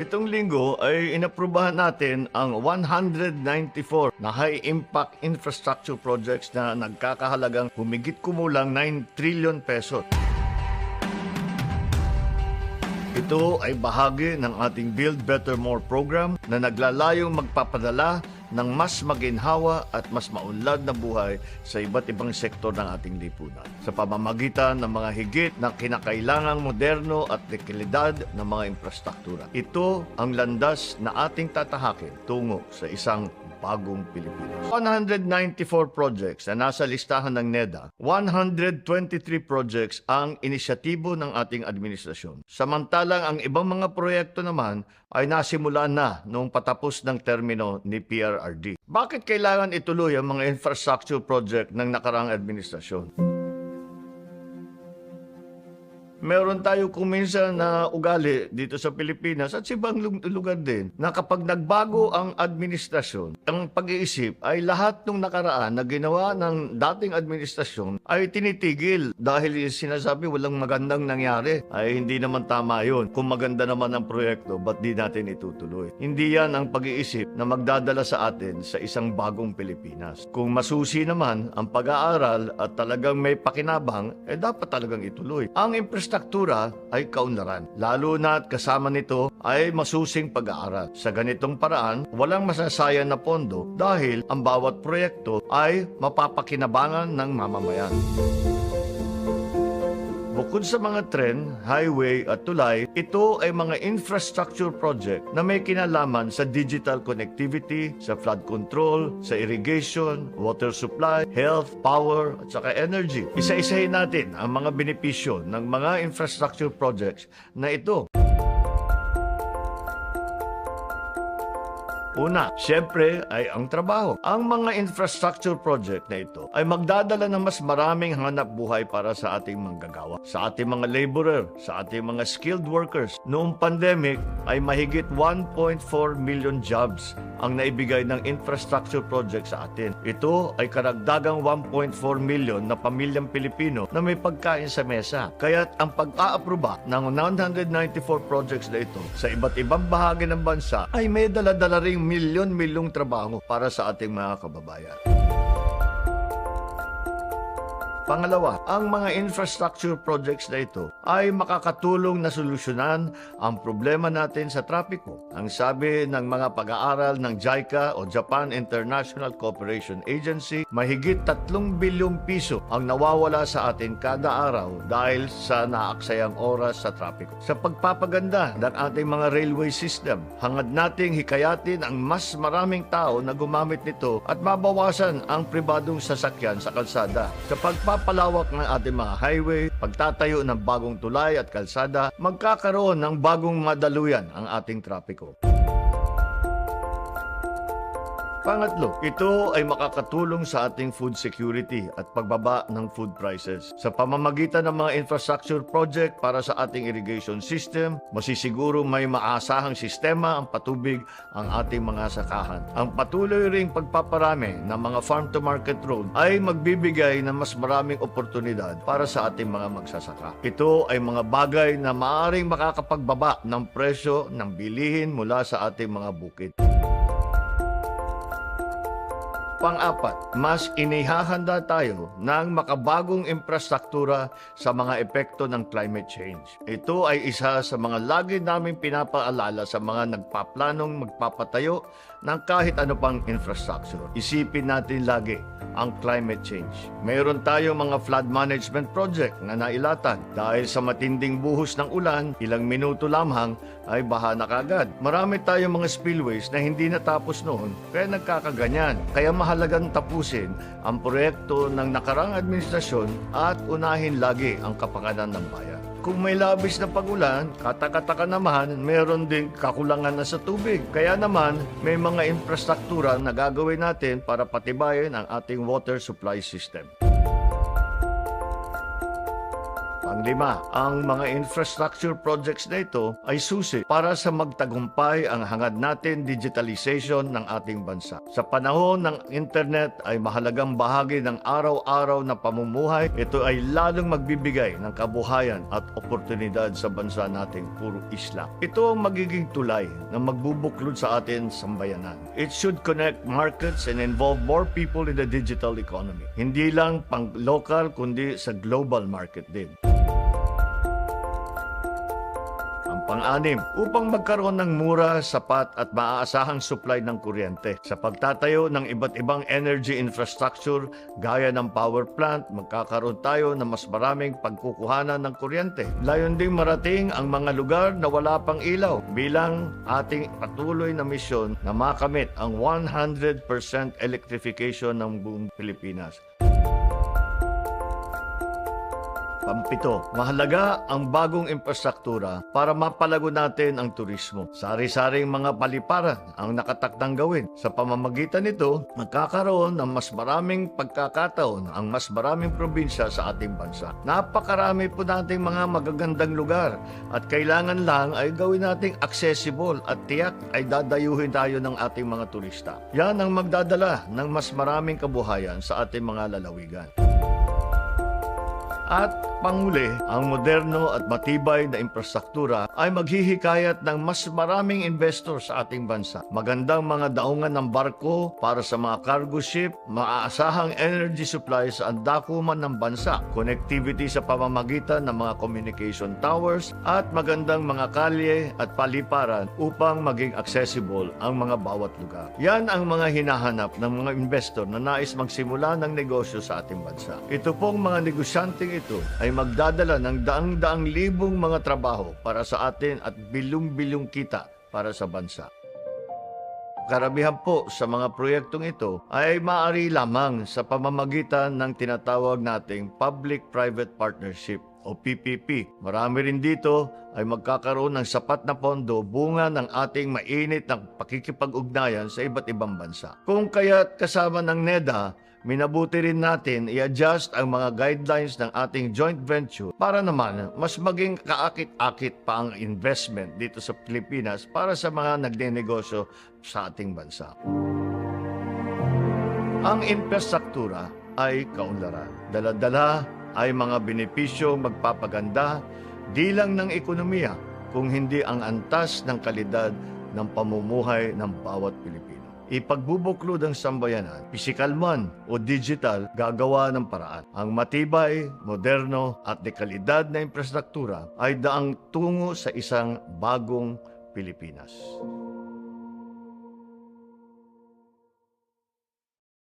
Itong linggo ay inaprubahan natin ang 194 na high-impact infrastructure projects na nagkakahalagang humigit kumulang 9 trillion peso. Ito ay bahagi ng ating Build Better More program na naglalayong magpapadala ng mas maginhawa at mas maunlad na buhay sa iba't ibang sektor ng ating lipunan sa pamamagitan ng mga higit na kinakailangang moderno at dekalidad ng mga infrastruktura. Ito ang landas na ating tatahakin tungo sa isang bagong Pilipinas. 194 projects na nasa listahan ng NEDA, 123 projects ang inisyatibo ng ating administrasyon. Samantalang ang ibang mga proyekto naman ay nasimula na noong patapos ng termino ni PRRD. Bakit kailangan ituloy ang mga infrastructure project ng nakaraang administrasyon? Meron tayo kuminsan na ugali dito sa Pilipinas at sa ibang lu- lugar din na kapag nagbago ang administrasyon, ang pag-iisip ay lahat ng nakaraan na ginawa ng dating administrasyon ay tinitigil dahil sinasabi walang magandang nangyari. Ay hindi naman tama yun. Kung maganda naman ang proyekto, ba't di natin itutuloy? Hindi yan ang pag-iisip na magdadala sa atin sa isang bagong Pilipinas. Kung masusi naman ang pag-aaral at talagang may pakinabang, eh dapat talagang ituloy. Ang infrastruktura ay kaunlaran. Lalo na at kasama nito ay masusing pag-aaral. Sa ganitong paraan, walang masasayang na pondo dahil ang bawat proyekto ay mapapakinabangan ng mamamayan. Bukod sa mga tren, highway at tulay, ito ay mga infrastructure project na may kinalaman sa digital connectivity, sa flood control, sa irrigation, water supply, health, power, at saka energy. Isa-isahin natin ang mga benepisyo ng mga infrastructure projects na ito. Una, siyempre ay ang trabaho. Ang mga infrastructure project na ito ay magdadala ng mas maraming hanap buhay para sa ating manggagawa, sa ating mga laborer, sa ating mga skilled workers. Noong pandemic ay mahigit 1.4 million jobs ang naibigay ng infrastructure project sa atin. Ito ay karagdagang 1.4 million na pamilyang Pilipino na may pagkain sa mesa. Kaya't ang pag-aaproba ng 994 projects na ito sa iba't ibang bahagi ng bansa ay may daladala ring milyon-milyong trabaho para sa ating mga kababayan. Pangalawa, ang mga infrastructure projects na ito ay makakatulong na solusyonan ang problema natin sa trapiko. Ang sabi ng mga pag-aaral ng JICA o Japan International Cooperation Agency, mahigit 3 bilyong piso ang nawawala sa atin kada araw dahil sa naaksayang oras sa trapiko. Sa pagpapaganda ng ating mga railway system, hangad nating hikayatin ang mas maraming tao na gumamit nito at mabawasan ang pribadong sasakyan sa kalsada. Sa pagpapalawak ng ating mga highway, pagtatayo ng bagong tulay at kalsada, magkakaroon ng bagong madaluyan ang ating trapiko. Pangatlo, ito ay makakatulong sa ating food security at pagbaba ng food prices. Sa pamamagitan ng mga infrastructure project para sa ating irrigation system, masisiguro may maasahang sistema ang patubig ang ating mga sakahan. Ang patuloy ring pagpaparami ng mga farm-to-market road ay magbibigay ng mas maraming oportunidad para sa ating mga magsasaka. Ito ay mga bagay na maaaring makakapagbaba ng presyo ng bilihin mula sa ating mga bukid. Pang-apat, mas inihahanda tayo ng makabagong infrastruktura sa mga epekto ng climate change. Ito ay isa sa mga lagi naming pinapaalala sa mga nagpaplanong magpapatayo ng kahit ano pang infrastructure. Isipin natin lagi ang climate change. Mayroon tayong mga flood management project na nailatag dahil sa matinding buhos ng ulan, ilang minuto lamang ay baha na kagad. Marami tayong mga spillways na hindi natapos noon kaya nagkakaganyan. Kaya mahalagang tapusin ang proyekto ng nakarang administrasyon at unahin lagi ang kapakanan ng bayan. Kung may labis na pagulan, katakataka naman, meron din kakulangan na sa tubig. Kaya naman, may mga infrastruktura na gagawin natin para patibayin ang ating water supply system. Panglima, ang mga infrastructure projects na ito ay susi para sa magtagumpay ang hangad natin digitalization ng ating bansa. Sa panahon ng internet ay mahalagang bahagi ng araw-araw na pamumuhay. Ito ay lalong magbibigay ng kabuhayan at oportunidad sa bansa nating puro isla. Ito ang magiging tulay na magbubuklod sa atin sambayanan. It should connect markets and involve more people in the digital economy. Hindi lang pang local kundi sa global market din. Pang-anim, upang magkaroon ng mura, sapat at maaasahang supply ng kuryente. Sa pagtatayo ng iba't ibang energy infrastructure gaya ng power plant, magkakaroon tayo ng mas maraming pagkukuhanan ng kuryente. Layon ding marating ang mga lugar na wala pang ilaw bilang ating patuloy na misyon na makamit ang 100% electrification ng buong Pilipinas. Pampito, mahalaga ang bagong infrastruktura para mapalago natin ang turismo. Sari-saring mga paliparan ang nakatakdang gawin. Sa pamamagitan nito, magkakaroon ng mas maraming pagkakataon ang mas maraming probinsya sa ating bansa. Napakarami po nating mga magagandang lugar at kailangan lang ay gawin nating accessible at tiyak ay dadayuhin tayo ng ating mga turista. Yan ang magdadala ng mas maraming kabuhayan sa ating mga lalawigan. At panghuli, ang moderno at matibay na infrastruktura ay maghihikayat ng mas maraming investor sa ating bansa. Magandang mga daungan ng barko para sa mga cargo ship, maaasahang energy supply sa andakuman ng bansa, connectivity sa pamamagitan ng mga communication towers, at magandang mga kalye at paliparan upang maging accessible ang mga bawat lugar. Yan ang mga hinahanap ng mga investor na nais magsimula ng negosyo sa ating bansa. Ito pong mga negosyanteng ito ay magdadala ng daang-daang libong mga trabaho para sa atin at bilyong-bilyong kita para sa bansa. Karamihan po sa mga proyektong ito ay maaari lamang sa pamamagitan ng tinatawag nating Public-Private Partnership o PPP. Marami rin dito ay magkakaroon ng sapat na pondo bunga ng ating mainit ng pakikipag-ugnayan sa iba't ibang bansa. Kung kaya't kasama ng NEDA, minabuti rin natin i-adjust ang mga guidelines ng ating joint venture para naman mas maging kaakit-akit pa ang investment dito sa Pilipinas para sa mga nagnenegosyo sa ating bansa. Ang infrastruktura ay kaunlaran. Dala-dala ay mga benepisyo magpapaganda di lang ng ekonomiya kung hindi ang antas ng kalidad ng pamumuhay ng bawat Pilipino. Ipagbubuklod ang sambayanan, pisikal man o digital, gagawa ng paraan. Ang matibay, moderno at dekalidad na infrastruktura ay daang tungo sa isang bagong Pilipinas.